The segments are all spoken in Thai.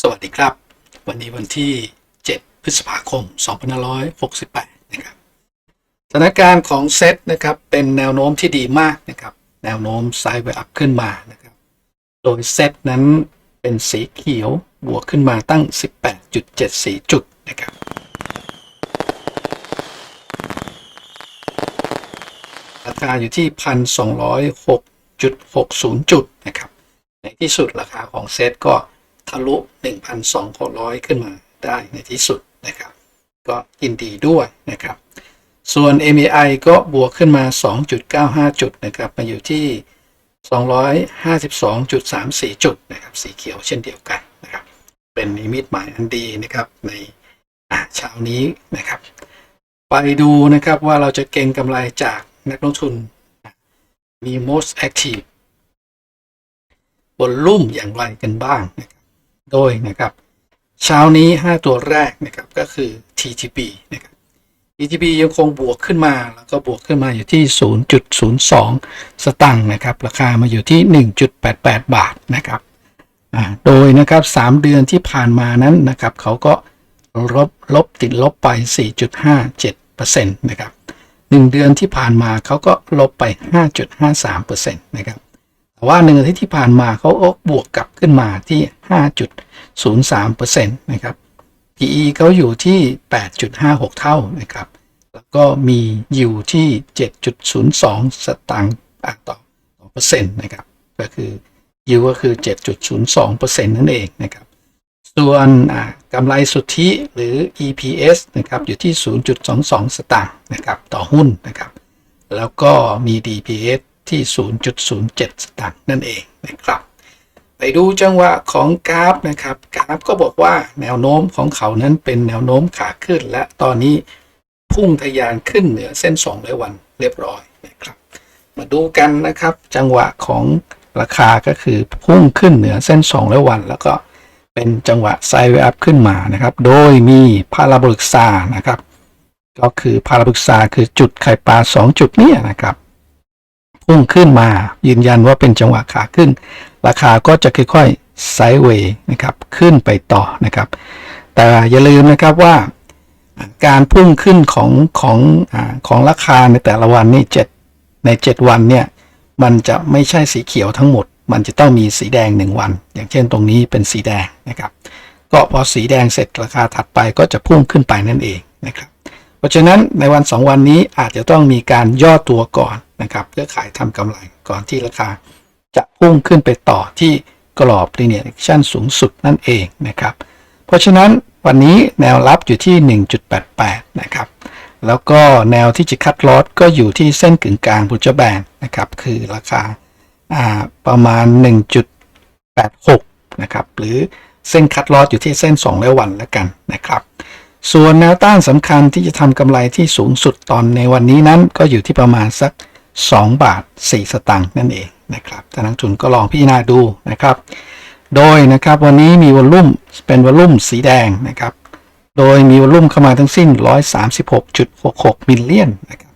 สวัสดีครับ วันนี้วันที่ 7 พฤษภาคม 2568 นะครับสถานการณ์ของเซตนะครับเป็นแนวโน้มที่ดีมากนะครับ แนวโน้มไซด์เวอัพขึ้นมานะครับ โดยเซตนั้นเป็นสีเขียวบวกขึ้นมาตั้ง 18.74 จุดนะครับราคาอยู่ที่ 1,206.60 จุดนะครับ ในที่สุดราคาของเซตก็ ทะลุ 1,200 ขึ้นมาได้ในที่สุดนะครับ ก็ยินดีด้วยนะครับ ส่วน MAI ก็บวกขึ้นมา 2.95 จุดนะครับ มาอยู่ที่ 252.34 จุดนะครับ สีเขียวเช่นเดียวกันนะครับ เป็นนิมิตหมายอันดีนะครับในอะเช้านี้นะครับ ไปดูนะครับว่าเราจะเก็งกำไรจากนักลงทุนมี most active บนลุ่มอย่างไรกันบ้างนะครับ โดยนะครับ เช้านี้ 5 ตัวแรกนะครับก็คือ TTB นะครับ TTB ยังคงบวกขึ้นมาแล้วก็บวกขึ้นมาอยู่ที่ 0.02 สตังค์นะครับ ราคามาอยู่ที่ 1.88 บาทนะครับโดยนะครับ 3 เดือนที่ผ่านมานั้นนะครับเขาก็ลบลบติดลบไป 4.57%นะครับ1เดือนที่ผ่านมาเขาก็ลบไป 5.53%นะครับแต่ว่าหนึ่งอาทิตย์ที่ผ่านมาเขาก็บวกกลับขึ้นมาที่ 5.03%นะครับ PE เขาอยู่ที่ 8.56 เท่านะครับ แล้วก็มีอยู่ที่ 7.02 สตางค์ต่อเปอร์เซ็นต์นะครับ ก็คือยิวก็คือ 7.02%นั่นเองนะครับ ส่วนกำไรสุทธิหรือ EPS นะครับอยู่ที่ 0.22 สตางค์นะครับต่อหุ้นนะครับ แล้วก็มี DPS ที่ 0.07 สตางค์นั่นเองนะครับ ไปดูจังหวะของกราฟนะครับกราฟก็บอกว่าแนวโน้มของเขานั้นเป็นแนวโน้มขาขึ้น และตอนนี้พุ่งทะยานขึ้นเหนือเส้น200วันเรียบร้อยนะครับ มาดูกันนะครับ จังหวะของราคาก็คือพุ่งขึ้นเหนือเส้น200วัน แล้วก็เป็นจังหวะไซด์เวอัพขึ้นมานะครับ โดยมีพาราโบลิกซานะครับ ก็คือพาราโบลิกซาคือจุดไข่ปลา 2 จุดนี้นะครับ พุ่งขึ้นมา ยืนยันว่าเป็นจังหวะขาขึ้น ราคาก็จะค่อยๆไซด์เวย์นะครับขึ้นไปต่อนะครับ แต่อย่าลืมนะครับว่าการพุ่งขึ้นของของอของราคาในแต่ละวันนี่เจ็ดใน 7 วันเนี่ยมันจะไม่ใช่สีเขียวทั้งหมด มันจะต้องมีสีแดง 1 วัน อย่างเช่นตรงนี้เป็นสีแดงนะครับ ก็พอสีแดงเสร็จราคาถัดไปก็จะพุ่งขึ้นไปนั่นเองนะครับ ราะฉะนั้นในวัน 2 วันนี้อาจจะต้องมีการย่อตัวก่อนนะครับเพื่อขายทำกำไรก่อนที่ราคา จะพุ่งขึ้นไปต่อที่กรอบ linear action สูงสุดนั่นเองนะครับ เพราะฉะนั้นวันนี้แนวรับอยู่ที่ 1.88 นะครับ แล้วก็แนวที่จะคัดลอสก็อยู่ที่เส้นกึ่งกลางบุจแบนนะครับ คือราคาาประมาณ 1.86 นะครับ หรือเส้นคัดลอสอยู่ที่เส้น200วันแล้วกันนะครับ ส่วนแนวต้านสำคัญที่จะทำกำไรที่สูงสุดตอนในวันนี้นั้น ก็อยู่ที่ประมาณสัก 2 บาท 4 สตางค์นั่นเองนะครับท่านักทุนก็ลองพิจารณาดูนะครับ โดยนะครับวันนี้มีวอลลุ่มเป็นวอลลุ่มสีแดงนะครับ โดยมีวอลลุ่มเข้ามาทั้งสิ้น 136.66 มิลเลียนนะครับ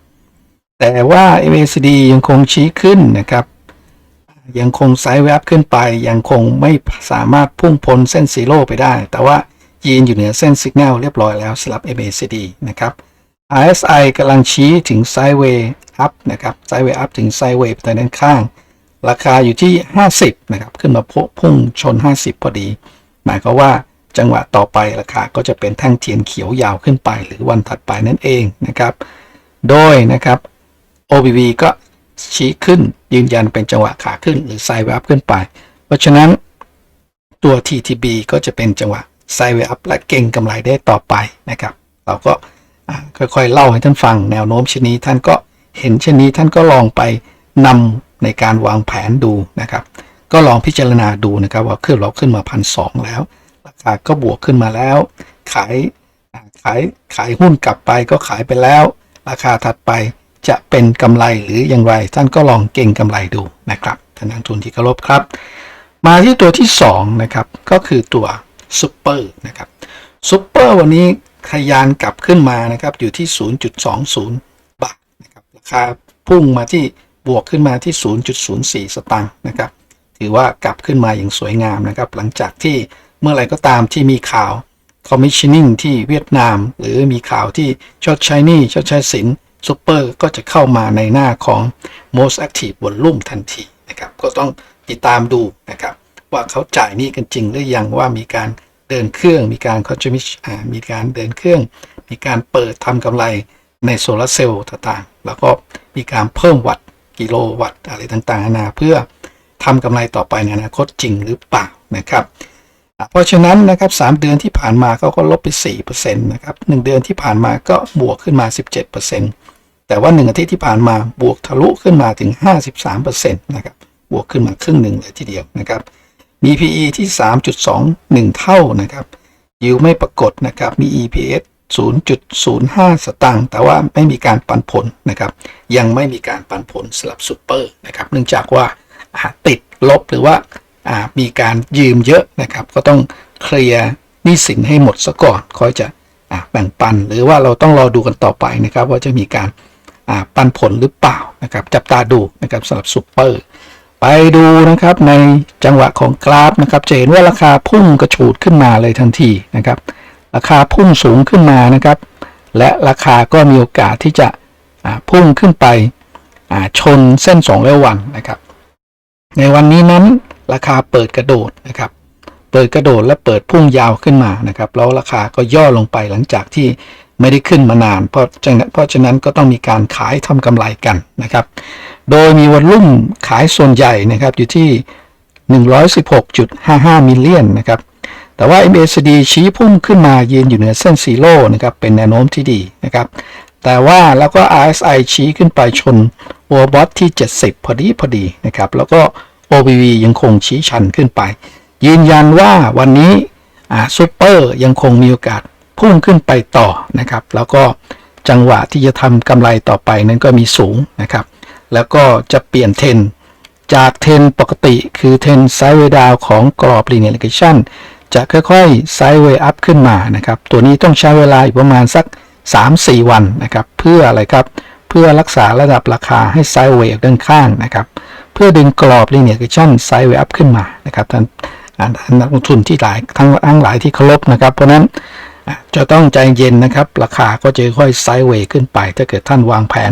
แต่ว่า MACD ยังคงชี้ขึ้นนะครับ ยังคงไซด์เวฟขึ้นไปยังคงไม่สามารถพุ่งพ้นเส้นซีโร่ไปได้ แต่ว่า ยืนอยู่เหนือเส้นสัญญาณเรียบร้อยแล้วสำหรับ MACD นะครับ RSI กำลังชี้ถึงไซด์เวย์อัพนะครับไซด์เวย์อัพถึงไซด์เวย์ไปทางด้านข้าง ราคาอยู่ที่ 50 นะครับ ขึ้นมาพุ่งชน 50 พอดี หมายความว่าจังหวะต่อไปราคาก็จะเป็นแท่งเทียนเขียวยาวขึ้นไป หรือวันถัดไปนั่นเองนะครับ โดยนะครับ OBV ก็ชี้ขึ้นยืนยันเป็นจังหวะขาขึ้นหรือไซด์เวย์อัพขึ้นไป เพราะฉะนั้นตัว TTB ก็จะเป็นจังหวะ ไซด์เวย์อัพและเก่งกำไรได้ต่อไปนะครับ เราก็ค่อยๆเล่าให้ท่านฟังแนวโน้มเช่นนี้ท่านก็เห็นเช่นนี้ท่านก็ลองไปนำในการวางแผนดูนะครับ ก็ลองพิจารณาดูนะครับ ว่าขึ้นเราขึ้นมาพันสองแล้ว ราคาก็บวกขึ้นมาแล้ว ขายขายขายหุ้นกลับไปก็ขายไปแล้ว ราคาถัดไปจะเป็นกำไรหรืออย่างไร ท่านก็ลองเก่งกำไรดูนะครับท่านนักทุนที่เคารพครับ มาที่ตัวที่2นะครับก็คือตัว ซูเปอร์นะครับซูเปอร์วันนี้ทะยานกลับขึ้นมานะครับอยู่ที่ 0.20 บาทนะครับราคาพุ่งมาที่บวกขึ้นมาที่ 0.04 สตางค์นะครับถือว่ากลับขึ้นมาอย่างสวยงามนะครับหลังจากที่เมื่อไรก็ตามที่มีข่าว commissioning ที่เวียดนาม หรือมีข่าวที่ชดใช้หนี้ชดใช้สินซูเปอร์ก็จะเข้ามาในหน้าของ most active volume ทันทีนะครับก็ต้องติดตามดูนะครับ ว่าเขาจ่ายหนี้กันจริงหรือยังว่ามีการเดินเครื่อง มีการ consumption อ่ามีการเดินเครื่อง มีการเปิดทำกำไรในโซลาร์เซลล์ต่างๆ แล้วก็มีการเพิ่มวัตต์กิโลวัตต์อะไรต่างๆนานาเพื่อทำกำไรต่อไปในอนาคตจริงหรือเปล่านะครับ เพราะฉะนั้นนะครับ3เดือนที่ผ่านมาเขาก็ลบไป4%นะครับ1เดือนที่ผ่านมาก็บวกขึ้นมา 17%แต่ว่า 1 อาทิตย์ที่ผ่านมาบวกทะลุขึ้นมาถึง 53%นะครับบวกขึ้นมาครึ่งหนึ่งเลยทีเดียวนะครับ มี PE ที่ 3.21 เท่านะครับยิวไม่ปรากฏนะครับมี EPS 0.05 สตางค์แต่ว่าไม่มีการปันผลนะครับยังไม่มีการปันผลสลับซูเปอร์นะครับเนื่องจากว่าติดลบหรือว่ามีการยืมเยอะนะครับ ก็ต้องเคลียร์หนี้สินให้หมดซะก่อนค่อยจะแบ่งปัน หรือว่าเราต้องรอดูกันต่อไปนะครับ ว่าจะมีการปันผลหรือเปล่านะครับ จับตาดูนะครับสำหรับซูเปอร์ ไปดูนะครับในจังหวะของกราฟนะครับจะเห็นว่าราคาพุ่งกระฉูดขึ้นมาเลยทันทีนะครับ ราคาพุ่งสูงขึ้นมานะครับ และราคาก็มีโอกาสที่จะพุ่งขึ้นไปชนเส้น2ร้อยวันนะครับ ในวันนี้นั้นราคาเปิดกระโดดนะครับ เปิดกระโดดและเปิดพุ่งยาวขึ้นมานะครับแล้วราคาก็ย่อลงไปหลังจากที่ไม่ได้ขึ้นมานาน เพราะฉะนั้นเพราะฉะนั้นก็ต้องมีการขายทำกำไรกันนะครับ โดยมีวอลลุ่มขายส่วนใหญ่นะครับอยู่ที่ 116.55 มิลเลียนนะครับแต่ว่า MACD ชี้พุ่งขึ้นมายืนอยู่เหนือเส้นซีโร่นะครับเป็นแนวโน้มที่ดีนะครับแต่ว่าแล้วก็ RSI ชี้ขึ้นไปชน o v e r b o t ที่ 70 พอดีพอดีนะครับแล้วก็ OBV ยังคงชี้ชันขึ้นไป ยืนยันว่าวันนี้ซูเปอร์ยังคงมีโอกาสพุ่งขึ้นไปต่อนะครับแล้วก็จังหวะที่จะทำกำไรต่อไปนั้นก็มีสูงนะครับ แล้วก็จะเปลี่ยนเทนจากเทนปกติคือเทนไซด์เวดาวของกรอบ linear regression จะค่อยๆไซด์เวอัพขึ้นมานะครับ ตัวนี้ต้องใช้เวลาอีกประมาณสัก 3-4 วันนะครับ เพื่ออะไรครับ เพื่อรักษาระดับราคาให้ไซด์เวย์ด้านข้างนะครับ เพื่อดึงกรอบ linear regression ไซด์เวอัพขึ้นมานะครับท่านนักลงทุนที่หลายทั้งทั้งหลายที่เคารพนะครับ เพราะนั้นจะต้องใจเย็นนะครับ ราคาก็จะค่อยไซด์เวย์ขึ้นไป ถ้าเกิดท่านวางแผน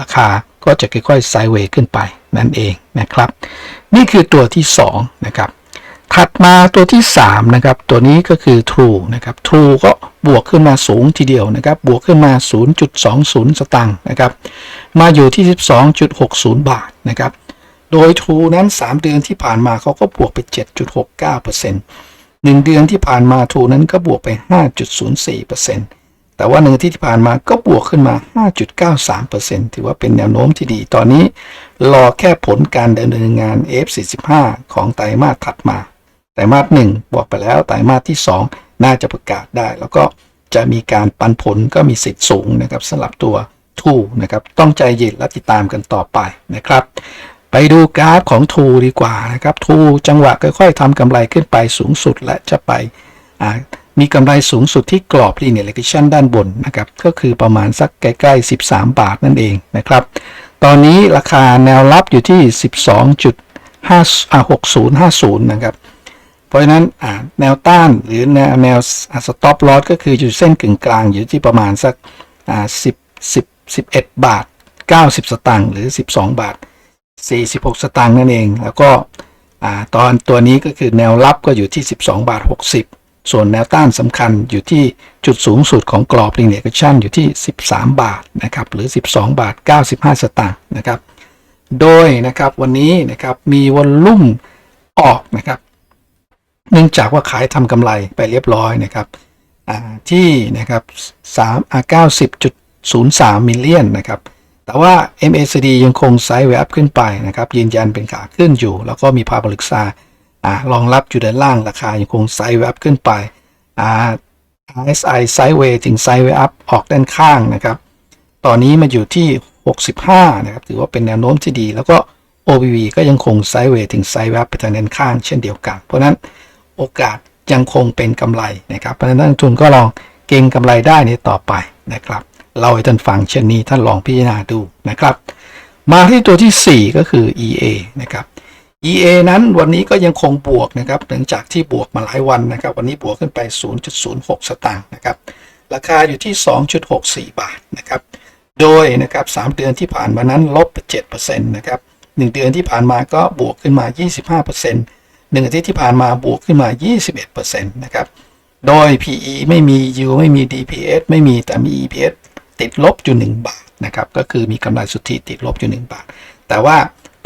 ราคา ก็จะค่อยๆไซด์เวย์ขึ้นไปนั่นเองนะครับ นี่คือตัวที่2นะครับถัดมาตัวที่3นะครับตัวนี้ก็คือ True นะครับ True ก็บวกขึ้นมาสูงทีเดียวนะครับบวกขึ้นมา 0.20 สตางค์นะครับมาอยู่ที่ 12.60 บาทนะครับโดย True นั้น 3 เดือนที่ผ่านมาเขาก็บวกไป 7.69%หนึ่งเดือนที่ผ่านมาทูนั้นก็บวกไป 5.04% แต่ว่าหนึ่งทิตย์ที่ผ่านมาก็บวกขึ้นมา 5.93%ถือว่าเป็นแนวโน้มที่ดี ตอนนี้รอแค่ผลการดำเนินงาน F45 ของไตรมาสถัดมา ไตรมาส1บวกไปแล้วไตรมาสที่ 2 น่าจะประกาศได้ แล้วก็จะมีการปันผลก็มีสิทธิ์สูงนะครับสำหรับตัวทูนะครับต้องใจเย็นและติดตามกันต่อไปนะครับ ไปดูกราฟของทูดีกว่านะครับทูจังหวะค่อยๆทำกำไรขึ้นไปสูงสุดและจะไปอ่า มีกำไรสูงสุดที่กรอบ linear regression ด้านบนนะครับก็คือประมาณสักใกล้ๆ 13 บาทนั่นเองนะครับ ตอนนี้ราคาแนวรับอยู่ที่ 12.6050 นะครับ เพราะฉะนั้นแนวต้านหรือแนวแนวสต็อปลอสก็คืออยู่เส้นกึ่งกลางอยู่ที่ประมาณสัก10 10 11 บาท 90 สตางค์หรือ 12 บาท 46 สตางค์นั่นเอง แล้วก็อตอนตัวนี้ก็คือแนวรับก็อยู่ที่ 12 บาท 60 ส่วนแนวต้านสำคัญอยู่ที่จุดสูงสุดของกรอบ linear regression อยู่ที่ 13 บาทนะครับหรือ 12 บาท 95 สตางค์นะครับ โดยนะครับวันนี้นะครับมีวอลลุ่มออกนะครับ เนื่องจากว่าขายทำกำไรไปเรียบร้อยนะครับที่นะครับ3.90.03 มิลเลียนนะครับแต่ว่า MACD ยังคงไซด์เวย์อัพขึ้นไปนะครับยืนยันเป็นขาขึ้นอยู่ แล้วก็มีพาบริกซา อ่ารองรับอยู่ด้านล่างราคายังคงไซด์เวย์อัพขึ้นไปอ่า RSI ไซด์เวย์ถึงไซด์เวย์อัพออกด้านข้างนะครับ ตอนนี้มาอยู่ที่ 65 นะครับ ถือว่าเป็นแนวโน้มที่ดี แล้วก็ OBV ก็ยังคงไซด์เวย์ถึงไซด์เวย์อัพไปทางด้านข้างเช่นเดียวกัน เพราะนั้นโอกาสยังคงเป็นกำไรนะครับ เพราะนั้นนักทุนก็ลองเก็งกำไรได้ในต่อไปนะครับ เราให้ท่านฟังเช่นนี้ท่านลองพิจารณาดูนะครับ มาที่ตัวที่ 4 ก็คือ EA นะครับ EA นั้นวันนี้ก็ยังคงบวกนะครับหลังจากที่บวกมาหลายวันนะครับ วันนี้บวกขึ้นไป 0.06 สตางค์นะครับ ราคาอยู่ที่ 2.64 บาทนะครับ โดยนะครับ 3 เดือนที่ผ่านมานั้นลบไป7%นะครับ 1 เดือนที่ผ่านมาก็บวกขึ้นมา 25% 1อาทิตย์ที่ผ่านมาบวกขึ้นมา 21%นะครับ โดย PE ไม่มี U ไม่มี DPS ไม่มีแต่มี EPS ติดลบอยู่ 1 บาทนะครับ ก็คือมีกำไรสุทธิติดลบอยู่ 1 บาท แต่ว่า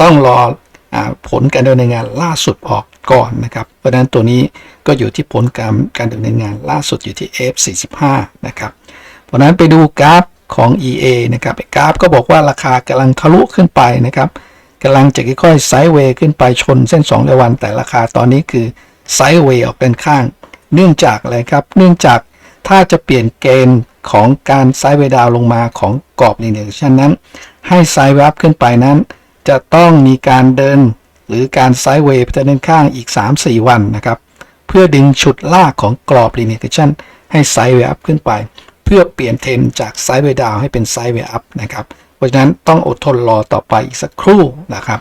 ต้องรอ ผลการดำเนินงานล่าสุดออกก่อนนะครับ เพราะฉะนั้นตัวนี้ก็อยู่ที่ผลการการดำเนินงานล่าสุดอยู่ที่ F45 นะครับ เพราะนั้นไปดูกราฟของ EA นะครับกราฟก็บอกว่าราคากำลังทะลุขึ้นไปนะครับกำลังจะค่อยๆไซด์เวย์ขึ้นไปชนเส้น2ราวัน แต่ราคาตอนนี้คือไซด์เวย์ออกเป็นข้าง เนื่องจากอะไรครับ เนื่องจากถ้าจะเปลี่ยนเกณฑ์ของการไซด์เวย์ดาวลงมาของกรอบ linear regression นั้น ให้ไซด์เวย์ขึ้นไปนั้น จะต้องมีการเดินหรือการไซด์เวย์ไปด้านข้างอีก 3-4 วันนะครับ เพื่อดึงฉุดลากของกรอบ linear regression ให้ไซด์เวย์อัพขึ้นไป เพื่อเปลี่ยนเทนจากไซด์เวย์ดาวให้เป็นไซด์เวย์อัพนะครับ เพราะฉะนั้นต้องอดทนรอต่อไปอีกสักครู่นะครับ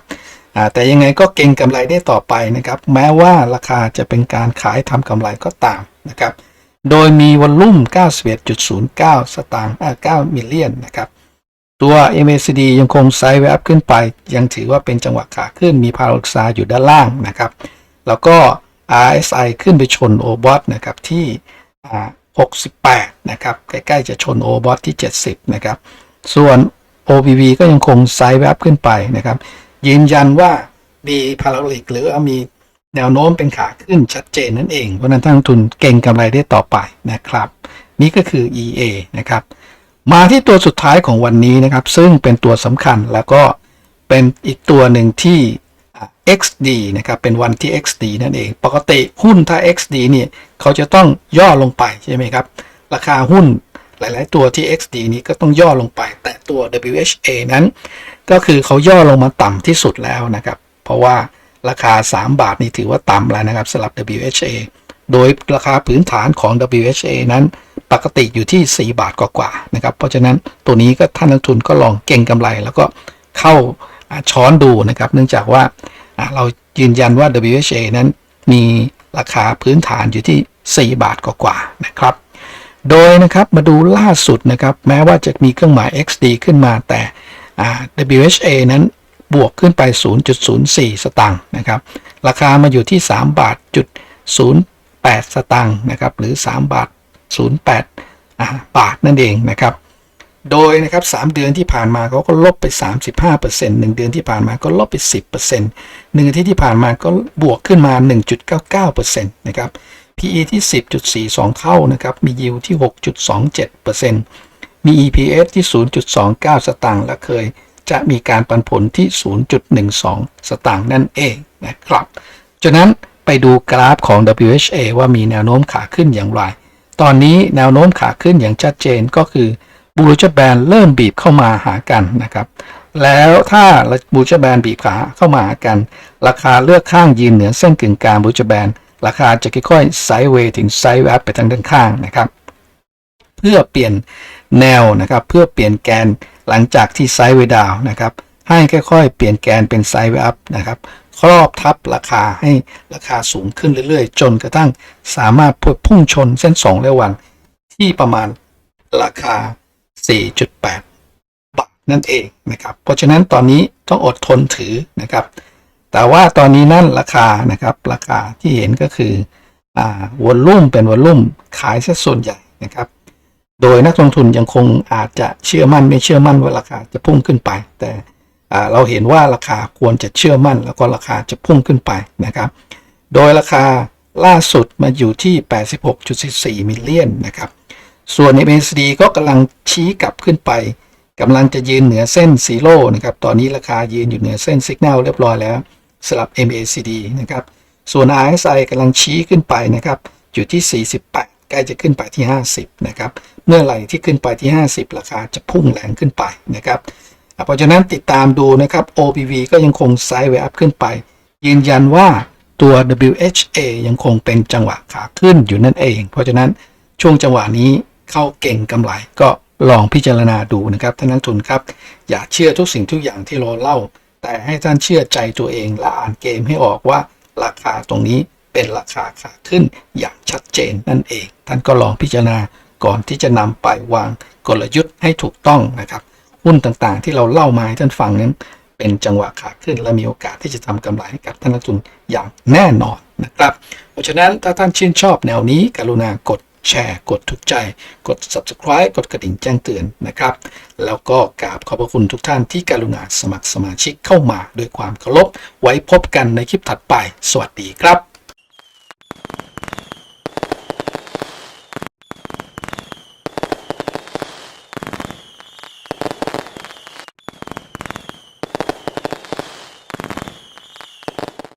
แต่ยังไงก็เก็งกำไรได้ต่อไปนะครับ แม้ว่าราคาจะเป็นการขายทำกำไรก็ตามนะครับ โดยมีวอลลุ่ม 91.09 สตางค์9มิลเลียนนะครับ ตัว MACD ยังคงไซด์เวย์อัพขึ้นไป ยังถือว่าเป็นจังหวะขาขึ้นมีพาราล็อกซาอยู่ด้านล่างนะครับ แล้วก็ RSI ขึ้นไปชน o b o t นะครับที่ 68 นะครับ ใกล้ ๆ จะชน o b o t ที่ 70 นะครับ ส่วน OBV ก็ยังคงไซด์เวย์อัพขึ้นไปนะครับ ยืนยันว่ามีพาราลิกหรือมีแนวโน้มเป็นขาขึ้นชัดเจนนั่นเอง เพราะนั้นท่านลงทุนเก่งกำไรได้ต่อไปนะครับ นี่ก็คือ EA นะครับ มาที่ตัวสุดท้ายของวันนี้นะครับ ซึ่งเป็นตัวสำคัญแล้วก็เป็นอีกตัวหนึ่งที่ XD นะครับ เป็นวันที่ XD นั่นเอง ปกติหุ้นถ้า XD เนี่ยเขาจะต้องย่อลงไปใช่ไหมครับ ราคาหุ้นหลาย ๆ ตัวที่ XD นี้ก็ต้องย่อลงไป แต่ตัว WHA นั้น ก็คือเขาย่อลงมาต่ำที่สุดแล้วนะครับ เพราะว่าราคา 3 บาทนี่ถือว่าต่ำแล้วนะครับสำหรับ WHA โดยราคาพื้นฐานของ WHA นั้น ปกติอยู่ที่ 4 บาทกว่าๆนะครับ เพราะฉะนั้นตัวนี้ก็ท่านนักทุนก็ลองเก่งกำไร แล้วก็เข้าช้อนดูนะครับ เนื่องจากว่าเรายืนยันว่า WHA นั้นมีราคาพื้นฐานอยู่ที่ 4 บาทกว่าๆนะครับ โดยนะครับมาดูล่าสุดนะครับ แม้ว่าจะมีเครื่องหมาย XD ขึ้นมาแต่ WHA นั้นบวกขึ้นไป 0.04 สตางค์นะครับ ราคามาอยู่ที่ 3 บาทจุด08 สตางค์นะครับ หรือ 3 บาท 08 บาทนั่นเองนะครับ โดยนะครับ 3 เดือนที่ผ่านมาเขาก็ลบไป 35% 1 เดือนที่ผ่านมาก็ลบไป 10% 1อาทิตย์ที่ผ่านมาก็บวกขึ้นมา 1.99%นะครับ PE ที่ 10.42เท่านะครับ มี yield ที่ 6.27%มี EPS ที่ 0.29 สตางค์ และเคยจะมีการปันผลที่ 0.12 สตางค์นั่นเองนะครับจากนั้นไปดูกราฟของ WHA ว่ามีแนวโน้มขาขึ้นอย่างไร ตอนนี้แนวโน้มขาขึ้นอย่างชัดเจนก็คือบูร r แบนเริ่มบีบเข้ามาหากันนะครับ แล้วถ้าบูร r แบนบีบขาเข้ามาหากัน ราคาเลือกข้างยืนเหนือเส้นกึ่งกลางบูร r แบนราคาจะค่อยๆไซด์เวย์ถึงไซด์แวบไปทางด้านข้างนะครับ เพื่อเปลี่ยนแนวนะครับ เพื่อเปลี่ยนแกนหลังจากที่ไซด์เวย์ดาวนะครับให้ค่อยๆ เปลี่ยนแกนเป็นไซด์เวย์อัพนะครับ ครอบทับราคาให้ราคาสูงขึ้นเรื่อยๆ จนกระทั่งสามารถพุ่งชนเส้น2ระยะวัน ที่ประมาณราคา 4.8 บาทนั่นเองนะครับ เพราะฉะนั้นตอนนี้ต้องอดทนถือนะครับ แต่ว่าตอนนี้นั่นราคานะครับ ราคาที่เห็นก็คืออ่าวอลลุ่มเป็นวอลลุ่มขายซะส่วนใหญ่นะครับโดยนักลงทุนยังคงอาจจะเชื่อมั่นไม่เชื่อมั่นว่าราคาจะพุ่งขึ้นไป แต่ เราเห็นว่าราคาควรจะเชื่อมั่น แล้วก็ราคาจะพุ่งขึ้นไปนะครับ โดยราคาล่าสุดมาอยู่ที่ 86.44 มิลเลียนนะครับ ส่วน MACD ก็กำลังชี้กลับขึ้นไปกำลังจะยืนเหนือเส้นซีโร่นะครับ ตอนนี้ราคายืนอยู่เหนือเส้นสัญญาณเรียบร้อยแล้วสำหรับ MACD นะครับ ส่วน RSI กำลังชี้ขึ้นไปนะครับ อยู่ที่ 48 ใกล้จะขึ้นไปที่ 50 นะครับ เมื่อไหร่ที่ขึ้นไปที่ 50 ราคาจะพุ่งแรงขึ้นไปนะครับ เพราะฉะนั้นติดตามดูนะครับ OPV ก็ยังคงไซด์เวอัพขึ้นไป ยืนยันว่าตัว WHA ยังคงเป็นจังหวะขาขึ้นอยู่นั่นเอง เพราะฉะนั้นช่วงจังหวะนี้เข้าเก่งกำไรก็ลองพิจารณาดูนะครับท่านนักทุนครับ อย่าเชื่อทุกสิ่งทุกอย่างที่เราเล่า แต่ให้ท่านเชื่อใจตัวเองและอ่านเกมให้ออกว่าราคาตรงนี้เป็นราคาขาขึ้นอย่างชัดเจนนั่นเอง ท่านก็ลองพิจารณาก่อนที่จะนำไปวางกลยุทธ์ให้ถูกต้องนะครับ หุ้นต่างๆ ที่เราเล่ามาให้ท่านฟังนั้น เป็นจังหวะขาขึ้น และมีโอกาสที่จะทำกำไรให้กับท่านนักทุนอย่างแน่นอนนะครับ เพราะฉะนั้นถ้าท่านชื่นชอบแนวนี้กรุณากดแชร์ กดถูกใจ กด subscribe กดกระดิ่งแจ้งเตือนนะครับ แล้วก็กราบขอบพระคุณทุกท่านที่กรุณาสมัครสมาชิกเข้ามาด้วยความเคารพ ไว้พบกันในคลิปถัดไป สวัสดีครับ